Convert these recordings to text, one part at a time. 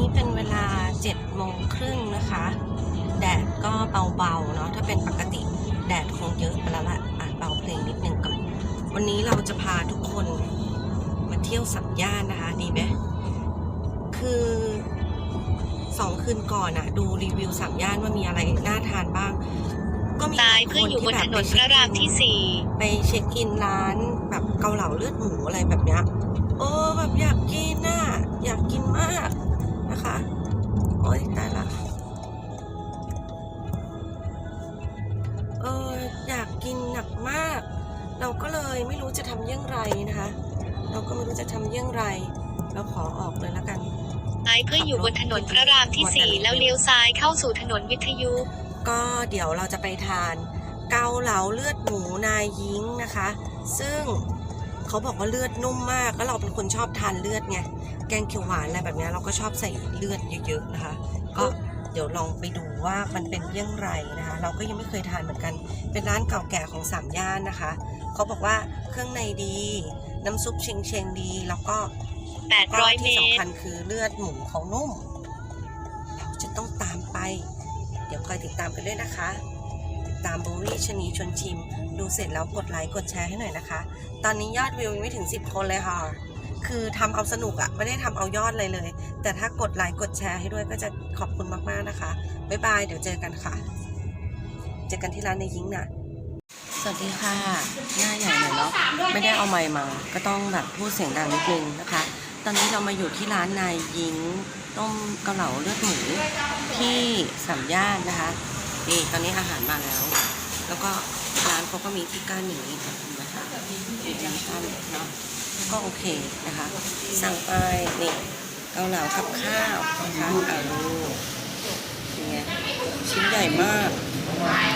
นี้เป็นเวลา7โมงครึ่งนะคะ แดดก็เบาๆเนาะถ้าเป็นปกติแดดคงเยอะไปแล้วล่ะอะเบาเพลงนิดนึงก่อน วันนี้เราจะพาทุกคนมาเที่ยวสัมย่านนะคะ ดีไหมคือสองคืนก่อนอะดูรีวิวสามย่านว่ามีอะไรน่าทานบ้าง ก็มีซ้ายเพื่ออยู่บนถนนพระรามที่สี่ไปเช็คอินร้านแบบเกาเหลาเลือดหมูอะไรแบบเนี้ยโอ้แบบอยากกินน่ะอยากกินมากนะคะโอ๊ยตายละเอออยากกินหนักมาก เราก็เลยไม่รู้จะทำเยี่ยงไรนะคะ เราก็ไม่รู้จะทำเยี่ยงไรเราขอออกเลยแล้วกันซ้ายเพื่ออยู่บนถนนพระรามที่สี่แล้วเลี้ยวซ้ายเข้าสู่ถนนวิทยุ ก็เดี๋ยวเราจะไปทาน เกาเหลาเลือดหมูนายยิงนะคะ ซึ่ง เขาบอกว่าเลือดนุ่มมาก แล้วเราเป็นคนชอบทานเลือดไง แกงเขียวหวานอะไรแบบเนี้ยเราก็ชอบใส่เลือดเยอะๆนะคะ ก็เดี๋ยวลองไปดูว่ามันเป็นเยี่ยงไรนะคะ เราก็ยังไม่เคยทานเหมือนกัน เป็นร้านเก่าแก่ของสามย่านนะคะ เขาบอกว่าเครื่องในดี น้ำซุปเชงเชงๆดี แล้วก็ก็800เมที่ตสำรคัญคือเลือดหมูเขานุ่ม เราจะต้องตามไป เดี๋ยวคอยติดตามกันด้วยนะคะ ตามโบวี่ชนีชวนชิม ดูเสร็จแล้วกดไลค์กดแชร์ให้หน่อยนะคะ ตอนนี้ยอดวิวยังไม่ถึง 10 คนเลยค่ะ คือทำเอาสนุกอะไม่ได้ทำเอายอดเลยเลย แต่ถ้ากดไลค์กดแชร์ให้ด้วยก็จะขอบคุณมากๆนะคะ บ๊ายบายเดี๋ยวเจอกันค่ะ เจอกันที่ร้านในยิงนะสวัสดีค่ะ หน้าใหญ่หน่อยเนาะไม่ได้เอาไมค์มา ก็ต้องแบบพูดเสียงดังนิดนึงนะคะ ตอนนี้เรามาอยู่ที่ร้านนายยิงต้มเกาเหลาเลือดหมูที่สามย่านนะคะ นี่ตอนนี้อาหารมาแล้ว แล้วก็ร้านเขาก็มีที่กั้นอย่างนี้นะคะมีที่กั้นเนาะก็โอเคนะคะ สั่งไปนี่เกาเหลากับข้าวนะคะอาลูนี่ไงชิ้นใหญ่มาก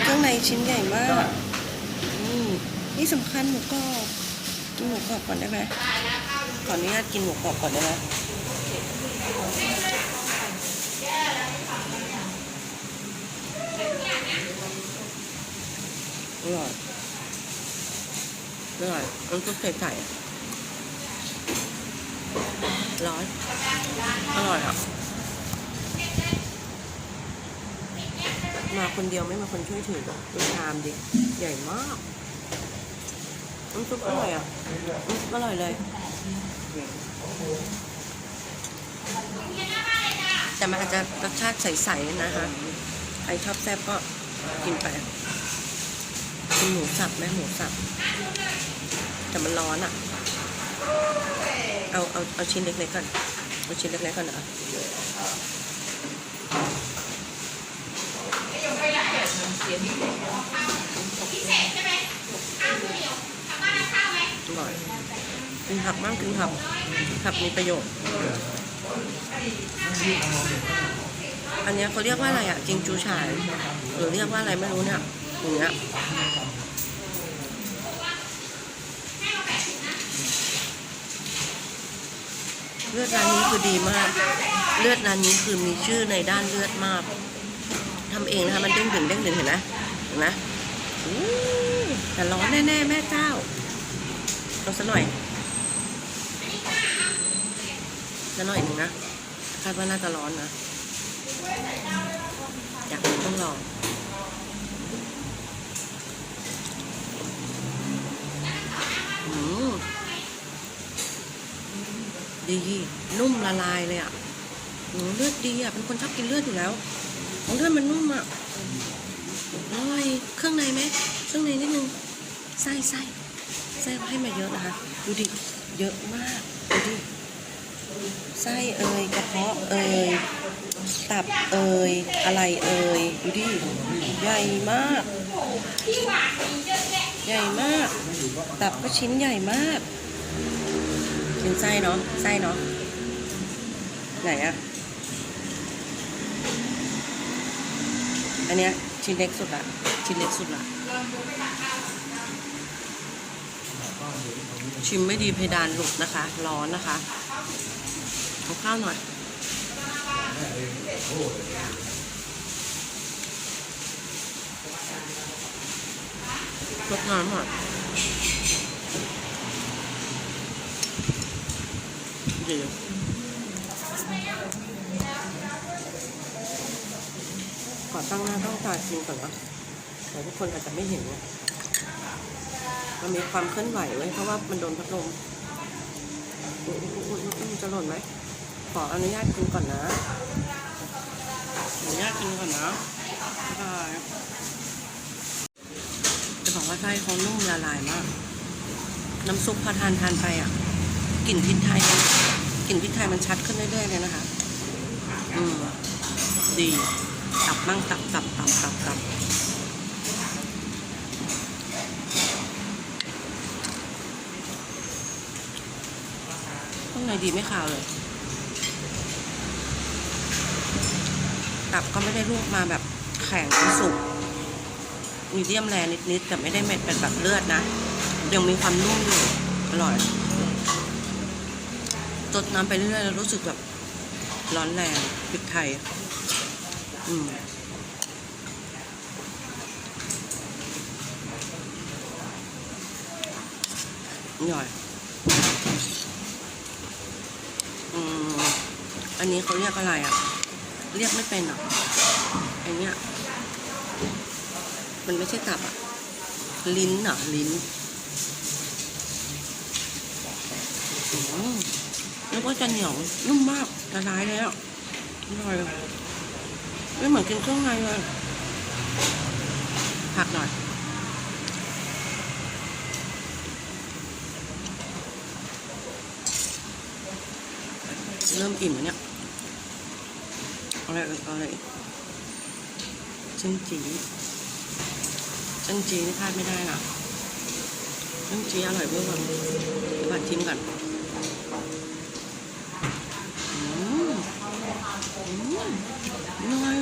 เครื่องในชิ้นใหญ่มากอืมนี่สำคัญหมูกรอบกินหมูกรอบก่อนได้ไหมขออนุญาตกินหมูกรอบก่อนได้ไหมอร่อย อร่อยมันก็ใส่ๆร้อนอร่อยอะมาคนเดียวไม่มาคนช่วยถือดูชามดิ ใหญ่มากน้ำซุปอร่อยอะน้ำซุปอร่อยเลย แต่มันอาจจะรสชาติใสๆนะคะใครชอบแซ่บก็กินไปกินหมูสับไหมหมูสับ แต่มันร้อนอะ เอาเอาเอาชิ้นเล็กๆก่อน เอาชิ้นเล็กๆก่อนนะอร่อยกินผักมากกินผักผักมีประโยชน์ อันนี้เขาเรียกว่าอะไรอะจิงจูฉายหรือเรียกว่าอะไรไม่รู้เนี่ยอย่างเงี้ย เลือดร้านนี้คือดีมาก เลือดร้านนี้คือมีชื่อในด้านเลือดมากทำเองนะคะมันเด้งดึงเด้งดึงเห็นไหมเห็นไหมอู้แต่ร้อนแน่ๆแม่เจ้าเอาซะหน่อยซะหน่อยหนึ่งนะคาดว่าน่าจะร้อนนะอยากรู้ต้องลอง ดี นุ่มละลายเลยอะหนูเลือดดีอะเป็นคนชอบกินเลือดอยู่แล้วของเลือดมันนุ่มอะอร่อยเครื่องในไหมเครื่องในนิดนึงไส้ไส้ไส้ให้มาเยอะนะคะ ดูดิเยอะมากดูดิไส้เอ่ยกระเพาะเอ่ยตับเอ่ยอะไรเอ่ยดูดิใหญ่มาก ใหญ่มาก ตับก็ชิ้นใหญ่มาก กินไส้เนาะไส้เนาะไหนอะอันเนี้ยชิ้นเล็กสุดละชิ้นเล็กสุดละชิมไม่ดีเพดานหลุดนะคะ ร้อนนะคะเอาข้าวหน่อยรดน้ำหน่อย ดีอตั้งหน้าตั้งตากินก่อนนะเดี๋ยวทุกคนอาจจะไม่เห็นนะมันมีความเคลื่อนไหวไว้ยเพราะว่ามันโดนพัดลมจะหล่นไหม ขออนุญาตกินก่อนนะ อนุญาตกินก่อนนะบ๊ายบายจะบอกว่าไส้เขานุ่มละลายมาก น้ำซุปพอทานทานไปอะ กลิ่นพริกไทยกลิ่นพริกไทยมันชัดขึ้นเรื่อยๆเลยนะคะ อืมดีตับมั่งตับตับตับตับตับข้างในดีไม่ขาวเลย ตับก็ไม่ได้ลวกมาแบบแข็งสุกมีเดียมแรนิดๆแต่ไม่ได้เม็ดเป็นแบบเลือดนะ ยังมีความนุ่มอยู่อร่อย จดน้ำไปเรื่อยๆแล้วรู้สึกแบบร้อนแรงพริกไทย อืมหน่อย อืม อันนี้เขาเรียกอะไรอะ เรียกไม่เป็นอะอันเนี้ย มันไม่ใช่ตับอะ ลิ้นอะ ลิ้นอืม นึกว่าจะเหนียวนุ่มมากละลายแล้วอร่อยไม่เหมือนกินเครื่องในเลยผักหน่อยเริ่มอิ่มแล้วเนี่ยอะไรอีกเอาอะไรอีกเส้นจีเส้นจีนี่พลาดไม่ได้นะเส้นจีอร่อยเวอร์แบบบัดชิมก่อน อร่อย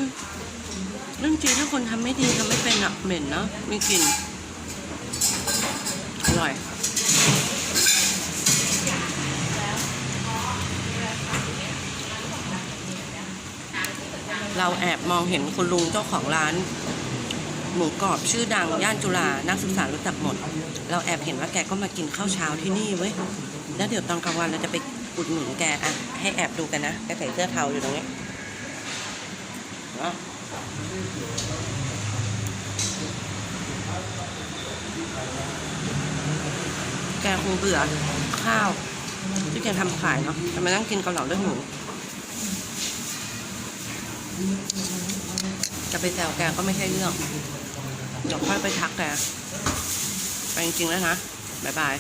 เรื่องจีถ้าคนทำไม่ดีทำไม่เป็นอะเหม็นเนอะม่กลิ่นอร่อยเราแอบมองเห็นคุณลุงเจ้าของร้าน หมูกรอบชื่อดังย่านจุฬานักศึกษารู้จักหมด เราแอบเห็นว่าแกก็มากินข้าวเช้าที่นี่เว้ย แล้วเดี๋ยวตอนกลางวันเราจะไป อุดหนุนแกอะให้แอบดูกันนะแกใส่เสื้อเทาอยู่ตรงนี้นะแกคงเบื่อข้าวที่แกทำขายเนาะจะมานั่งกินเกาเหลาด้วยหมูจะไปแซวแกก็ไม่ใช่เรื่องเดี๋ยวค่อยไปทักแกไปจริงๆแล้วนะ บ๊ายบาย